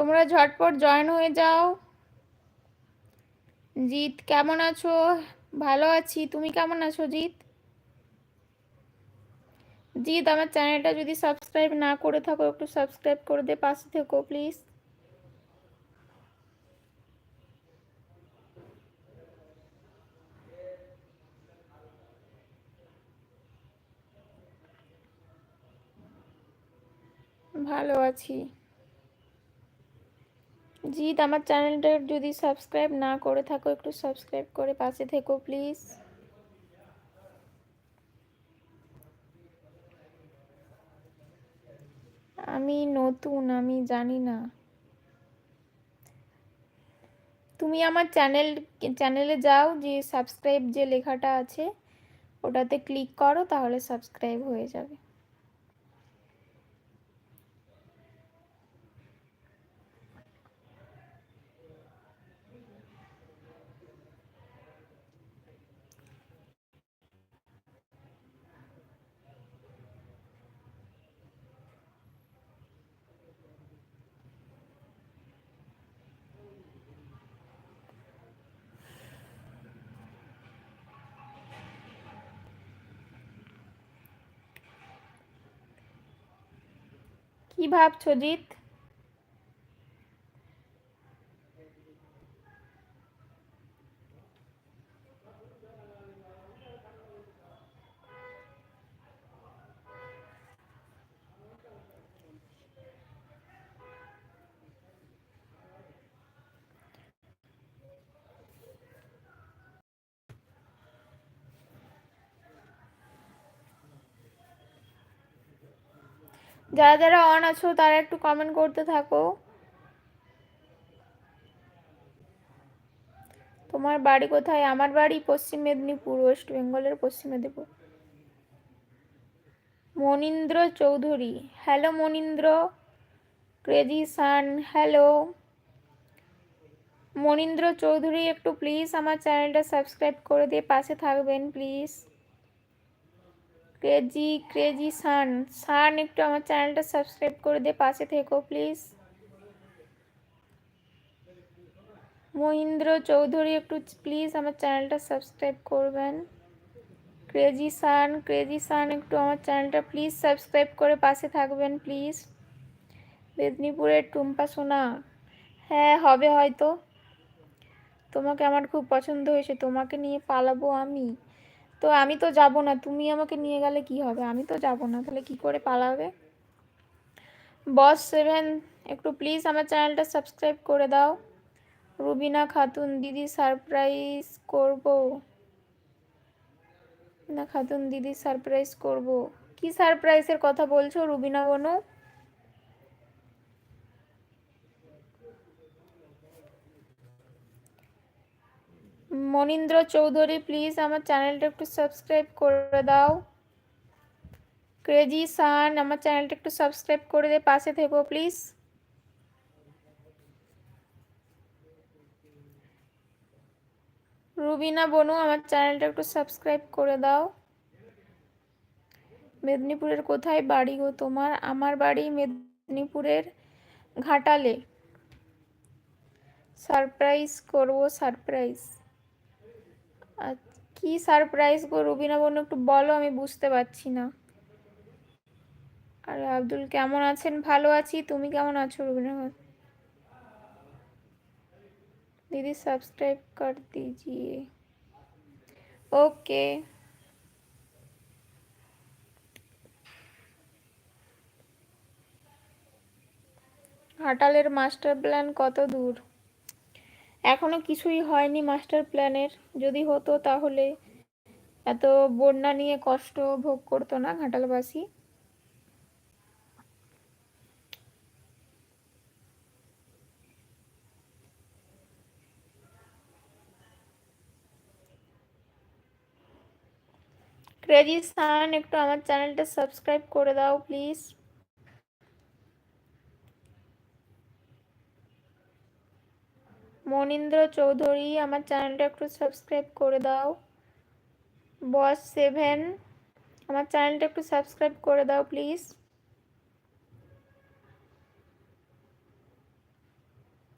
তোমরা ঝটপট জয়েন হয়ে যাও। জিৎ, কেমন আছো? ভালো আছি। তুমি কেমন আছো, জিৎ? জিৎ, আমার চ্যানেলটা যদি সাবস্ক্রাইব না করে থাকো, একটু সাবস্ক্রাইব করে দে, পাশে থেকো, প্লিজ। ভালো আছি। জিৎ, আমার চ্যানেলটা যদি সাবস্ক্রাইব না করে থাকো, একটু সাবস্ক্রাইব করে পাশে থেকো, প্লিজ। আমি নতুন, আমি জানি না। তুমি আমার চ্যানেল, চ্যানেলে যাও, যে সাবস্ক্রাইব যে লেখাটা আছে, ওটাতে ক্লিক করো, তাহলে সাবস্ক্রাইব হয়ে যাবে। কি ভাবছ জিৎ? যারা যারা অন আছো, তারা একটু কমেন্ট করতে থাকো। তোমার বাড়ি কোথায়? আমার বাড়ি পশ্চিম মেদিনীপুর ওয়েস্ট বেঙ্গলের পশ্চিম Medinipur. Manindra Chowdhury. Hello Manindra. Crazy son hello Manindra Chowdhury, একটু প্লিজ আমার চ্যানেলটা সাবস্ক্রাইব করে দিয়ে পাশে থাকবেন please crazy crazy son son একটু আমার চ্যানেলটা সাবস্ক্রাইব করে দে পাশে থেকো প্লিজ মহিন্দ্র চৌধুরী, একটু প্লিজ আমার চ্যানেলটা সাবস্ক্রাইব করবেন। ক্রেজি সান ক্রেজি সান একটু আমার চ্যানেলটা প্লিজ সাবস্ক্রাইব করে পাশে থাকবেন প্লিজ মেদিনীপুরের টুম্পা সোনা। হ্যাঁ হবে হয়তো। তোমাকে আমার খুব পছন্দ হয়েছে, তোমাকে নিয়ে পালাবো আমি। তো আমি তো যাব না, তুমি আমাকে নিয়ে গেলে কি হবে? আমি তো যাব না, তাহলে কি করে পালাবে? বস সেভেন একটু প্লিজ আমার চ্যানেলটা সাবস্ক্রাইব করে দাও। রুবিনা খাতুন, দিদি সারপ্রাইজ করব। না খাতুন, দিদি সারপ্রাইজ করব। কি সারপ্রাইজের কথা বলছো রুবিনা বনু? মনীন্দ্র চৌধুরী প্লিজ আমার চ্যানেলটা একটু সাবস্ক্রাইব করে দাও। ক্রেজি সান আমার চ্যানেলটা একটু সাবস্ক্রাইব করে দে, পাশে থেকো প্লিজ রুবিনা বনু, আমার চ্যানেলটা একটু সাবস্ক্রাইব করে দাও। মেদিনীপুরের কোথায় বাড়ি গো তোমার? আমার বাড়ি মেদিনীপুরের ঘাটালে। সারপ্রাইজ করব সারপ্রাইজ কি সারপ্রাইজ গো রুবিনা বনু একটু বলো আমি বুঝতে পারছি না আরে আব্দুল কেমন আছেন ভালো আছি তুমি কেমন আছো রুবিনা दीदी सब्सक्राइब कर दीजिए ओके ঘাটালের মাস্টার প্ল্যান কত দূর এখনও কিছুই হয়নি মাস্টার প্ল্যানের যদি হতো তাহলে এত বন্যা নিয়ে কষ্ট ভোগ করতো না ঘাটালবাসী? ক্রেজি সান একটু আমার চ্যানেলটা সাবস্ক্রাইব করে দাও প্লিজ মনীন্দ্র চৌধুরী, আমার চ্যানেলটা একটু সাবস্ক্রাইব করে দাও। বস সেভেন আমার চ্যানেলটা একটু সাবস্ক্রাইব করে দাও প্লিজ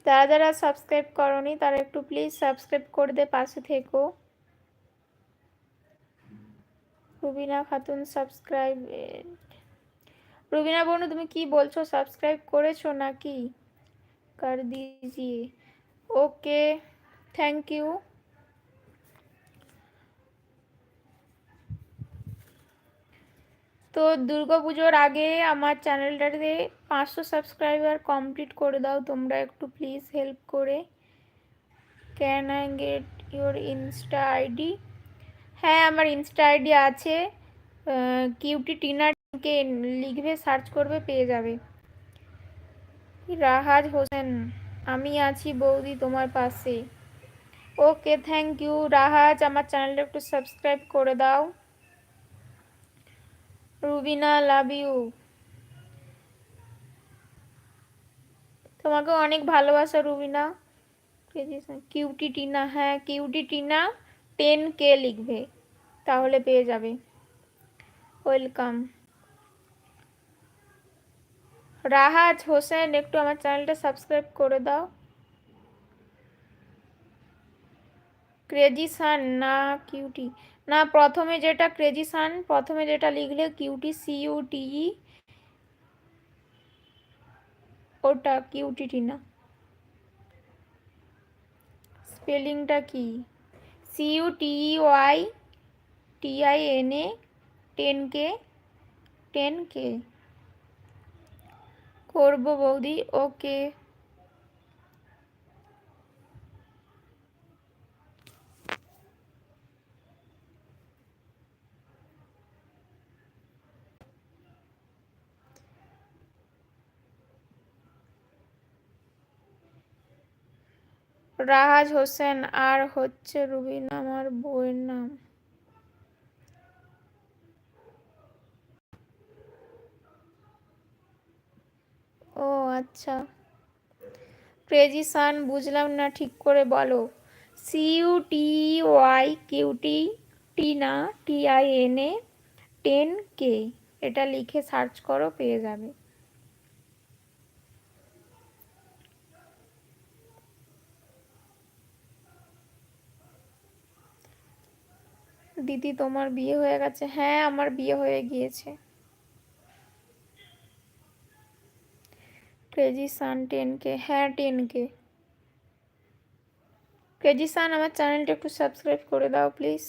যারা যারা সাবস্ক্রাইব করনি, তারা একটু প্লিজ সাবস্ক্রাইব করে দে, পাশে থেকো। রুবিনা খাতুন সাবস্ক্রাইব রুবিনা বনু, তুমি কি বলছো সাবস্ক্রাইব করেছ নাকি? কর দিজিয়ে ওকে থ্যাংক ইউ তো দুর্গাপুজোর আগে আমার চ্যানেলটাতে পাঁচশো সাবস্ক্রাইবার কমপ্লিট করে দাও তোমরা একটু প্লিজ হেল্প করে। Can I get your insta ID হ্যাঁ আমার ইনস্টা আইডি আছে। কিউটি টিনাকে লিখবে সার্চ করবে, পেয়ে যাবে। রাহাজ হোসেন। আমি আছি বৌদি তোমার পাশে। ওকে থ্যাংক ইউ রাহাজ, আমার চ্যানেলটা একটু সাবস্ক্রাইব করে দাও। রুবিনা লাভ ইউ তোমাকে অনেক ভালোবাসা রুবিনা। কিউটি টিনা হ্যাঁ কিউটি টিনা টেন কে লিখবে, তাহলে পেয়ে যাবে। ওয়েলকাম রাহাজ হোসেন, একটু আমার চ্যানেলটা সাবস্ক্রাইব করে দাও। ক্রেজি সান না, কিউটি। না, প্রথমে যেটা ক্রেজি সান প্রথমে যেটা লিখলে কিউটি সিইউটি ওটা, কিউটিটি না। স্পেলিংটা কি? C U T Y T I N A ten K ten K. করব বৌদি ওকে। রাহাজ হোসেন আর হচ্ছে রুবিন আমার বইয়ের নাম। ও আচ্ছা। ক্রেজি সান, বুঝলাম না, ঠিক করে বলো। C U T Y cutie T না T I N A ten K এটা লিখে সার্চ করো, পেয়ে যাবে। দিদি, তোমার বিয়ে হয়ে গেছে? হ্যাঁ আমার বিয়ে হয়ে গিয়েছে। ক্রেজি সান টেন কে হ্যাঁ টেন কে ক্রেজি সান, আমার চ্যানেলটা একটু সাবস্ক্রাইব করে দাও, প্লিজ।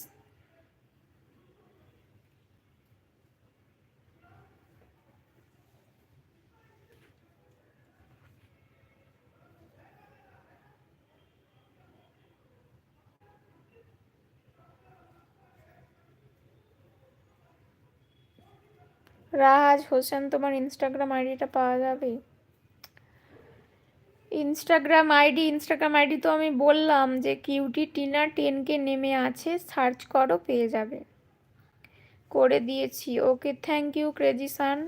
রাহাজ হোসেন, তোমার ইনস্টাগ্রাম আইডিটা পাওয়া যাবে? ইনস্টাগ্রাম আইডি ইনস্টাগ্রাম আইডি তো আমি বললাম যে কিউটি টিনা টেনকে নেমে আছে সার্চ করো, পেয়ে যাবে। করে দিয়েছি। Okay thank you crazy son